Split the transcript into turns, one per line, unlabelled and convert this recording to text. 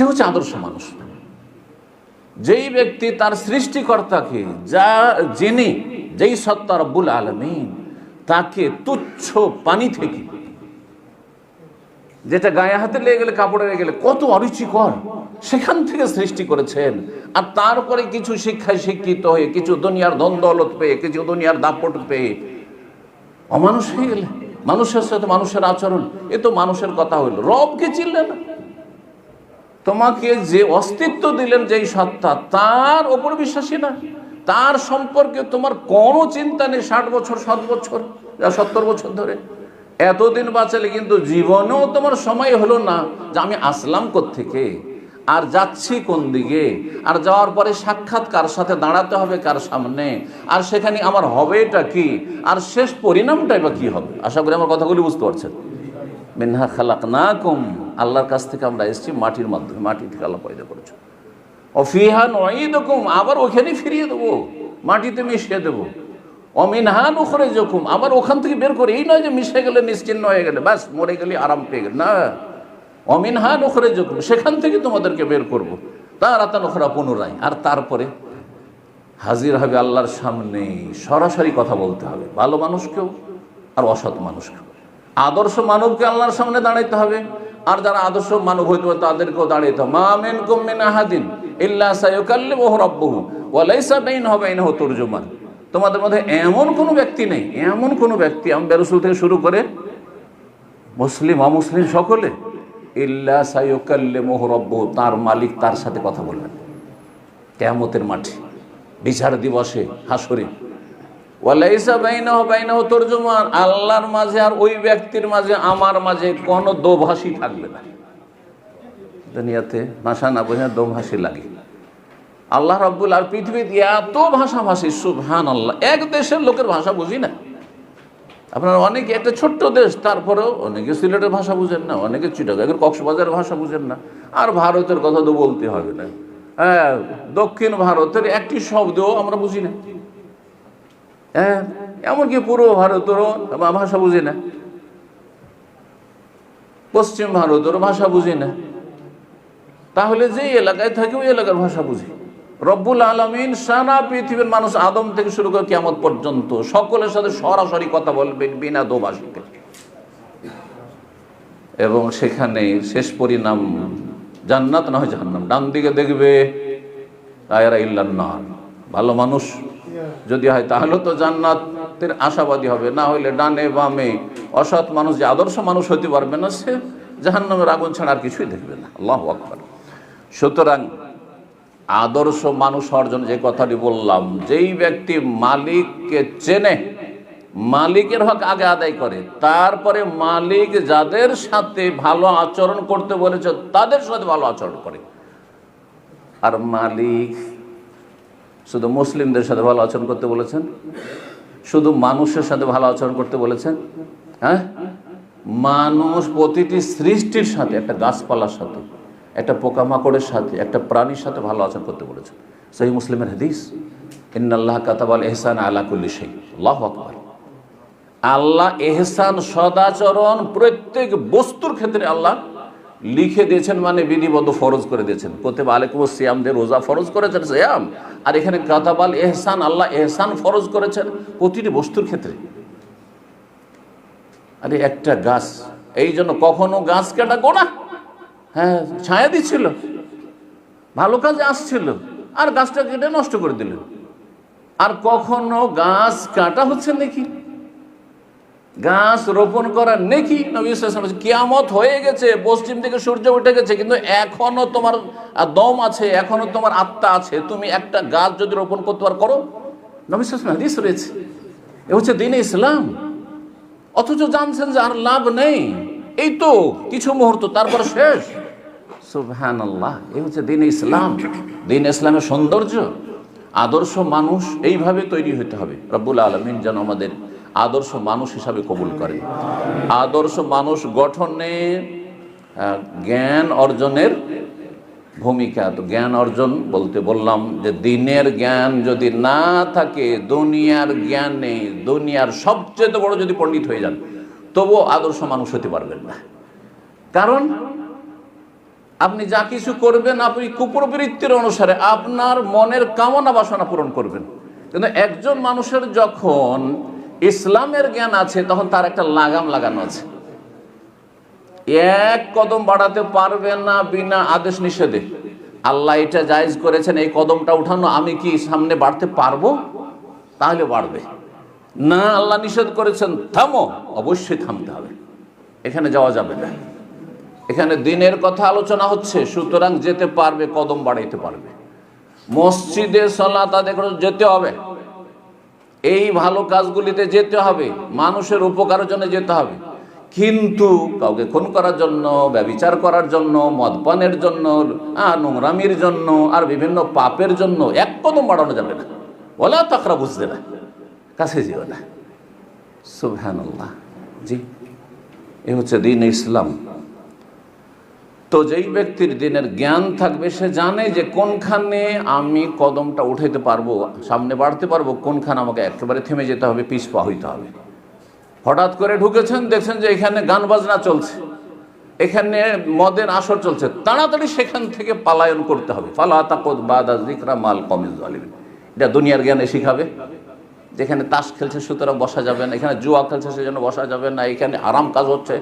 সে হচ্ছে আদর্শ মানুষ। যেই ব্যক্তি তার সৃষ্টিকর্তাকে, যা যিনি, যেই সত্তা রব্বুল আলমিন, তাকে তুচ্ছ পানি থেকে, যেটা গায়ে হাতে লেগে গেলে, কাপড়ে লেগে গেলে কত অরুচিকর, সেখান থেকে সৃষ্টি করেছেন। আর তারপরে কিছু শিক্ষায় শিক্ষিত হয়ে, কিছু দুনিয়ার ধন দৌলত পেয়ে, কিছু দুনিয়ার দাপট পেয়ে, অমানুষ হয়ে গেলে। মানুষের সাথে মানুষের আচরণ, এ তো মানুষের কথা হইল রবকে চিনলে না। তোমাকে যে অস্তিত্ব দিলেন, যেই সত্তা, তার ওপর বিশ্বাসী না। তার সম্পর্কে তোমার কোনো চিন্তা নেই ষাট বছর সাত বছর সত্তর বছর ধরে। এতদিন বাঁচালে কিন্তু জীবনেও তোমার সময় হলো না যে আমি আসলাম থেকে আর যাচ্ছি কোন দিকে, আর যাওয়ার পরে সাক্ষাৎ কার সাথে দাঁড়াতে হবে, কার সামনে, আর সেখানে আমার হবেটা কি, আর শেষ পরিণামটাই বা কি হবে? আশা করি আমার কথাগুলি বুঝতে পারছেন। মিনহা খালাক না কম আল্লাহর কাছ থেকে আমরা এসেছি, মাটির মাধ্যমে, মাটি থেকে আল্লাহ পয়দা করেছে অফিহা নয় দেখুম আবার ওখানেই ফিরিয়ে দেবো, মাটিতে মিশিয়ে দেবো। অমিনহান ওখরে যখন আবার ওখান থেকে বের করে, এই নয় যে মিশে গেলে, নিশ্চিন্ন হয়ে গেলে, ব্যাস, মরে গেলে আরাম পেয়ে গেলে, না। অমিনহান ওখরে যখন সেখান থেকে তোমাদেরকে বের করব। তার আতান ওখরা পুনরায়, আর তারপরে হাজির হবে আল্লাহর সামনে, সরাসরি কথা বলতে হবে। ভালো মানুষকেও আর অসৎ মানুষকেও। আদর্শ মানবকে আল্লাহর সামনে দাঁড়াইতে হবে। আর যারা আদর্শ মানব হইতে হবে তাদেরকেও দাঁড়াইতে হবে। মা মেন কুমিন আহাদিন ইল্লা হবে তোমাদের মধ্যে এমন কোনো ব্যক্তি নেই, এমন কোনো ব্যক্তি আম্বে রসুল থেকে শুরু করে, মুসলিম, অমুসলিম সকলে, ইল্লা সায়ুকাল্লি মোহ তার মালিক তার সাথে কথা বলবেন। কেয়ামতের মাঠে, বিচার দিবসে হাসরে ওয়ালাইসা বাইনাহ বাইনাহ তর্জমান, আল্লাহর মাঝে আর ওই ব্যক্তির মাঝে, আমার মাঝে কোনো দোভাষী থাকবে না। দুনিয়াতে ভাষা না বোঝা দোভাষী লাগে। আল্লাহ রাব্বুল আর পৃথিবীতে এত ভাষাভাষী সুবহান আল্লাহ এক দেশের লোকের ভাষা বুঝি না। আপনারা অনেকে, একটা ছোট্ট দেশ, তারপরেও অনেকে সিলেটের ভাষা বুঝেন না, অনেকে চিটাগাঙ্গের কক্সবাজারের ভাষা বুঝেন না। আর ভারতের কথা তো বলতে হবে না। হ্যাঁ দক্ষিণ ভারতের একটি শব্দও আমরা বুঝি না। হ্যাঁ? এমনকি পুরো ভারতেরও ভাষা বুঝি না। পশ্চিম ভারতেরও ভাষা বুঝি না। তাহলে যে এলাকায় থাকে, ওই এলাকার ভাষা বুঝি। রব্বুল আলমিন সারা পৃথিবীর মানুষ আদম থেকে শুরু করে কেমন পর্যন্ত সকলের সাথে সরাসরি কথা বলবেন বিনা দোভাষীকে এবং সেখানে শেষ পরিণাম জান্নাত না হয় জাহান্নাম। ডান দিকে দেখবে আয়রা ভালো মানুষ। যদি হয় তাহলে তো জান্নাতের আশাবাদী হবে, না হইলে ডানে বামে অসৎ মানুষ যে আদর্শ মানুষ হতে পারবে না, সে জাহান্নামের আগুন ছাড়া আর কিছুই দেখবে না। আল্লাহ আকবর। সুতরাং আদর্শ মানুষ অর্জন যে কথাটি বললাম, যেই ব্যক্তি মালিককে চেনে, মালিকের হক আগে আদায় করে, তারপরে মালিক যাদের সাথে ভালো আচরণ করতে বলেছে, তাদের সাথে ভালো আচরণ করে। আর মালিক শুধু মুসলিমদের সাথে ভালো আচরণ করতে বলেছেন? শুধু মানুষের সাথে ভালো আচরণ করতে বলেছেন? হ্যাঁ? মানুষ প্রতিটি সৃষ্টির সাথে, একটা গাছপালার সাথে, একটা পোকামাকড়ের সাথে, একটা প্রাণীর সাথে ভালো আচরণ করতে বলেছেন। সেই মুসলিমের হাদিস, ইন্নাল্লাহ কাতাবাল এহসান আলা কুল্লি সেই আল্লাহ আকবর। আল্লাহ এহসান সদাচরণ প্রত্যেক বস্তুর ক্ষেত্রে আল্লাহ লিখে দিয়েছেন মানে বিধিবদ্ধ ফরজ করে দিয়েছেন। কোথেব আলেকুম সিয়ামদের রোজা ফরজ করেছেন সিয়াম। আর এখানে কাতাবাল এহসান, আল্লাহ এহসান ফরজ করেছেন প্রতিটি বস্তুর ক্ষেত্রে। আরে একটা গাছ, এই জন্য কখনো গাছ কাটা গোনা। হ্যাঁ ছায়া দিচ্ছিল। ভালো কাজে আসছিল। আর গাছটা কেটে নষ্ট করে দিল আর কখনো গাছ কাটা হচ্ছে নাকি? গাছ রোপণ করার নেকি নবী কিয়ামত হয়ে গেছে, পশ্চিম থেকে সূর্য উঠে গেছে, কিন্তু এখনও তোমার দম আছে, এখনও তোমার আত্মা আছে, তুমি একটা গাছ যদি রোপণ করতে পার, করো। নবী রয়েছে। এ হচ্ছে দিন ইসলাম। অথচ জানছেন যে আর লাভ নেই। এই তো কিছু মুহূর্ত, তারপর শেষ। সুবহান আল্লাহ এই হচ্ছে দিন ইসলাম। দিন ইসলামের সৌন্দর্য, আদর্শ মানুষ এইভাবে তৈরি হতে হবে। রব্বুল আলমিন যেন আমাদের আদর্শ মানুষ হিসাবে কবুল করে। আদর্শ মানুষ গঠনে জ্ঞান অর্জনের ভূমিকা। তো জ্ঞান অর্জন বলতে বললাম যে দিনের জ্ঞান যদি না থাকে, দুনিয়ার জ্ঞানে, দুনিয়ার সবচেয়ে বড় যদি পণ্ডিত হয়ে যান তবুও আদর্শ মানুষ হতে পারবেন না। কারণ আপনি যা কিছু করবেন, আপনি কুপ্রবৃত্তির অনুসারে আপনার মনের কামনা বাসনা পূরণ করবেন। কিন্তু একজন মানুষের যখন ইসলামের জ্ঞান আছে, তখন তার একটা লাগাম লাগানো আছে। এক কদম বাড়াতে পারবে না বিনা আদেশ নিষেধে। আল্লাহ এটা জায়েজ করেছেন, এই কদমটা উঠানো, আমি কি সামনে বাড়তে পারব? তাহলে বাড়বে। না, আল্লাহ নিষেধ করেছেন, থামো, অবশ্যই থামতে হবে। এখানে যাওয়া যাবে না। এখানে দিনের কথা আলোচনা হচ্ছে, সুতরাং যেতে পারবে, কদম বাড়াইতে পারবে। মসজিদে সলাত আদায় করে যেতে হবে। এই ভালো কাজগুলিতে যেতে হবে, মানুষের উপকারের জন্য যেতে হবে। কিন্তু কাউকে খুন করার জন্য, ব্যবিচার করার জন্য মদপানের জন্য নোংরামির জন্য, আর বিভিন্ন পাপের জন্য এক কদম বাড়ানো যাবে না। ওলা তাকরা বুঝতে না, কাছে যেও না। সুবহানাল্লাহ। জি, এ হচ্ছে দিন ইসলাম। তো যেই ব্যক্তির দিনের জ্ঞান থাকবে, সে জানে যে কোনখানে আমি কদমটা উঠাইতে পারব, সামনে বাড়তে পারব, কোনখানে আমাকে একেবারে থেমে যেতে হবে, পিছ পা হইতে হবে। হঠাৎ করে ঢুকেছেন, দেখছেন যে এখানে গান বাজনা চলছে, এখানে মদের আসর চলছে, তাড়াতাড়ি সেখান থেকে পালায়ন করতে হবে। ফালা তাকত বাদা মাল কমিজ এটা দুনিয়ার জ্ঞানে শিখাবে, যেখানে তাস খেলছে সুতরাং বসা যাবে না, এখানে জুয়া খেলছে সেজন্য বসা যাবে না, এখানে আরাম কাজ হচ্ছে।